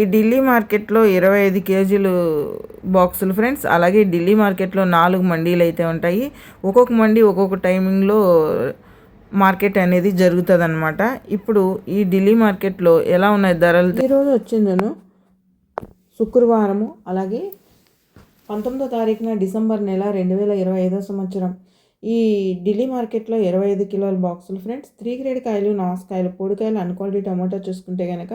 ఈ ఢిల్లీ మార్కెట్లో ఇరవై ఐదు కేజీలు బాక్సులు ఫ్రెండ్స్. అలాగే ఢిల్లీ మార్కెట్లో నాలుగు మండీలు అయితే ఉంటాయి. ఒక్కొక్క మండీ ఒక్కొక్క టైమింగ్లో మార్కెట్ అనేది జరుగుతుంది అనమాట ఇప్పుడు ఈ ఢిల్లీ మార్కెట్లో ఎలా ఉన్నాయి ధరలు? ఈరోజు వచ్చిందను శుక్రవారము అలాగే పంతొమ్మిదో తారీఖున డిసెంబర్ నెల రెండు వేల ఇరవై ఐదో సంవత్సరం. ఈ ఢిల్లీ మార్కెట్లో ఇరవై ఐదు కిలోల బాక్సులు ఫ్రెండ్స్. త్రీ గ్రేడ్ కాయలు నాసుకాయలు పొడికాయలు అన్క్వాలిటీ టమాటో చూసుకుంటే కనుక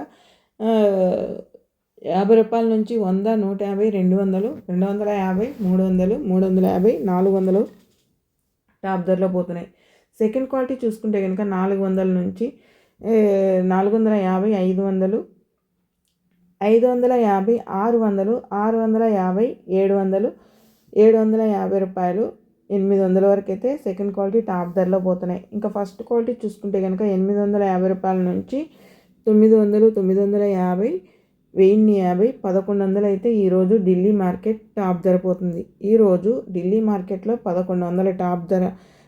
యాభై రూపాయల నుంచి వంద నూట యాభై రెండు వందలు రెండు వందల యాభై మూడు వందలు మూడు వందల యాభై నాలుగు వందలు టాప్ ధరలో పోతున్నాయి. సెకండ్ క్వాలిటీ చూసుకుంటే కనుక నాలుగు వందల నుంచి నాలుగు వందల యాభై ఐదు వందలు ఐదు వందల యాభై ఆరు వందలు ఆరు వందల యాభై ఏడు వందలు ఏడు వందల యాభై రూపాయలు ఎనిమిది వందల వరకు అయితే సెకండ్ క్వాలిటీ టాప్ ధరలో పోతున్నాయి. ఇంకా ఫస్ట్ క్వాలిటీ చూసుకుంటే కనుక ఎనిమిది వందల యాభై రూపాయల నుంచి తొమ్మిది వందలు తొమ్మిది వందల యాభై వెయ్యిన్ని యాభై పదకొండు వందలు అయితే ఈరోజు ఢిల్లీ మార్కెట్ టాప్ ధర పోతుంది. ఈరోజు ఢిల్లీ మార్కెట్లో పదకొండు వందల టాప్ ధర.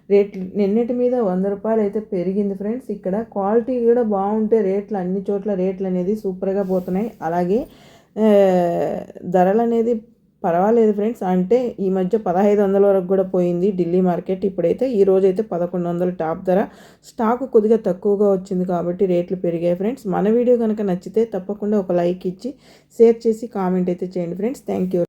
రేట్ నిన్నటి మీద వంద రూపాయలు అయితే పెరిగింది ఫ్రెండ్స్. ఇక్కడ క్వాలిటీ కూడా బాగుంటే రేట్లు అన్ని చోట్ల రేట్లు అనేది సూపర్గా పోతున్నాయి. అలాగే ధరలు అనేది పర్వాలేదు ఫ్రెండ్స్. అంటే ఈ మధ్య పదహైదు వందల వరకు కూడా పోయింది ఢిల్లీ మార్కెట్. ఇప్పుడైతే ఈ రోజు అయితే పదకొండు వందల టాప్ ధర. స్టాక్ కొద్దిగా తక్కువగా వచ్చింది కాబట్టి రేట్లు పెరిగాయి ఫ్రెండ్స్. మన వీడియో కనుక నచ్చితే తప్పకుండా ఒక లైక్ ఇచ్చి షేర్ చేసి కామెంట్ అయితే చేయండి ఫ్రెండ్స్. Thank you